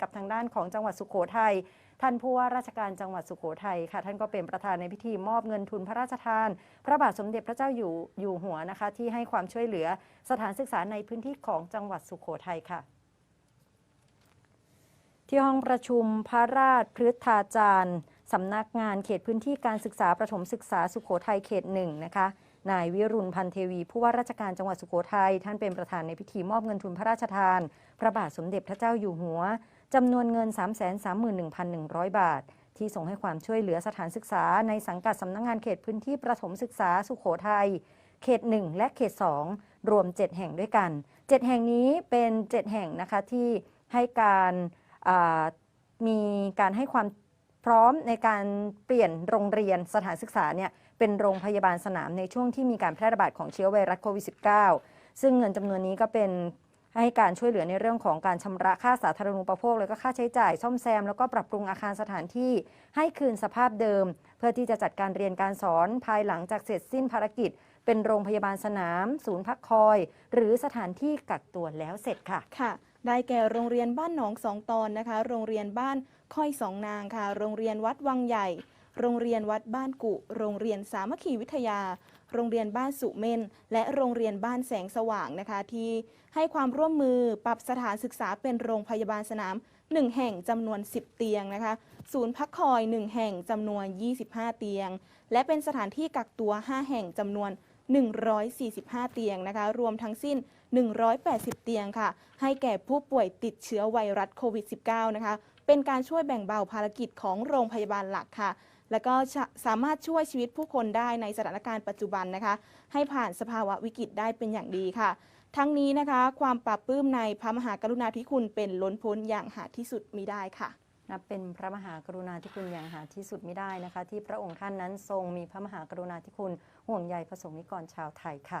กับทางด้านของจังหวัดสุโขทัยท่านผู้ว่าราชการจังหวัดสุโขทัยค่ะท่านก็เป็นประธานในพิธีมอบเงินทุนพระราชทาน พระบาทสมเด็จพระเจ้าอยู่อยู่หัวนะคะ ที่ให้ความช่วยเหลือสถานศึกษาในพื้นที่ของจังหวัดสุโขทัยค่ะ ที่ห้องประชุมพระราชพฤทธาจารย์สำนักงานเขตพื้นที่การศึกษาประถมศึกษาสุโขทัยเขตหนึ่งนะคะ นายวิรุณพันเทวีผู้ว่าราชการจังหวัดสุโขทัยท่านเป็นประธานในพิธีมอบเงินทุนพระราชทาน พระบาทสมเด็จพระเจ้าอยู่หัวจำนวนเงิน 331,100 บาท ที่ส่งให้ความช่วยเหลือสถานศึกษาในสังกัดสำนักงานเขตพื้นที่ประถมศึกษาสุโขทัยเขต 1 และเขต 2 รวม 7 แห่งด้วยกัน 7 แห่งนี้เป็น 7 แห่งนะคะที่ให้การมีการให้ความ พร้อมในการเปลี่ยนโรงเรียนสถานศึกษาเนี่ยเป็นโรงพยาบาลสนามในช่วงที่มีการแพร่ระบาดของเชื้อไวรัสโควิด -19 ซึ่งเงินจำนวนนี้ก็เป็นให้การช่วยเหลือในเรื่องของการชำระค่าสาธารณูปโภค แล้วก็ค่าใช้จ่ายซ่อมแซม แล้วก็ปรับปรุงอาคารสถานที่ ให้คืนสภาพเดิม เพื่อที่จะจัดการเรียนการสอนภายหลังจากเสร็จสิ้นภารกิจ เป็นโรงพยาบาลสนาม ศูนย์พักคอย หรือสถานที่กักตัวแล้วเสร็จค่ะค่ะ ได้แก่โรงเรียนบ้านหนองสองตอนนะคะ โรงเรียนบ้าน ค่อยสองนางค่ะ โรงเรียนวัดวังใหญ่ โรงเรียนวัดบ้านกุ โรงเรียนสามัคคีวิทยา โรงเรียนบ้านสุเมน และโรงเรียนบ้านแสงสว่างนะคะ ที่ให้ความร่วมมือปรับสถานศึกษาเป็นโรงพยาบาลสนาม 1 แห่งจำนวน 10 เตียงนะคะ ศูนย์พักคอย 1 แห่งจำนวน 25 เตียง และเป็นสถานที่กักตัว 5 แห่งจำนวน 145 เตียงนะคะ รวมทั้งสิ้น 180 เตียงค่ะ ให้แก่ผู้ป่วยติดเชื้อไวรัสโควิด -19 นะคะ เป็นการช่วยแบ่งเบาภารกิจของโรงพยาบาลหลักค่ะ แล้วก็สามารถช่วยชีวิตผู้คนได้ในสถานการณ์ปัจจุบันนะคะ ให้ผ่านสภาวะวิกฤตได้เป็นอย่างดีค่ะ ทั้งนี้นะคะ ความปรับปลื้มในพระมหากรุณาธิคุณเป็นล้นพ้นอย่างหาที่สุดมิได้ค่ะ นับเป็นพระมหากรุณาธิคุณอย่างหาที่สุดไม่ได้นะคะ ที่พระองค์ท่านนั้นทรงมีพระมหากรุณาธิคุณห่วงใยพระสงฆ์นิกรชาวไทยค่ะ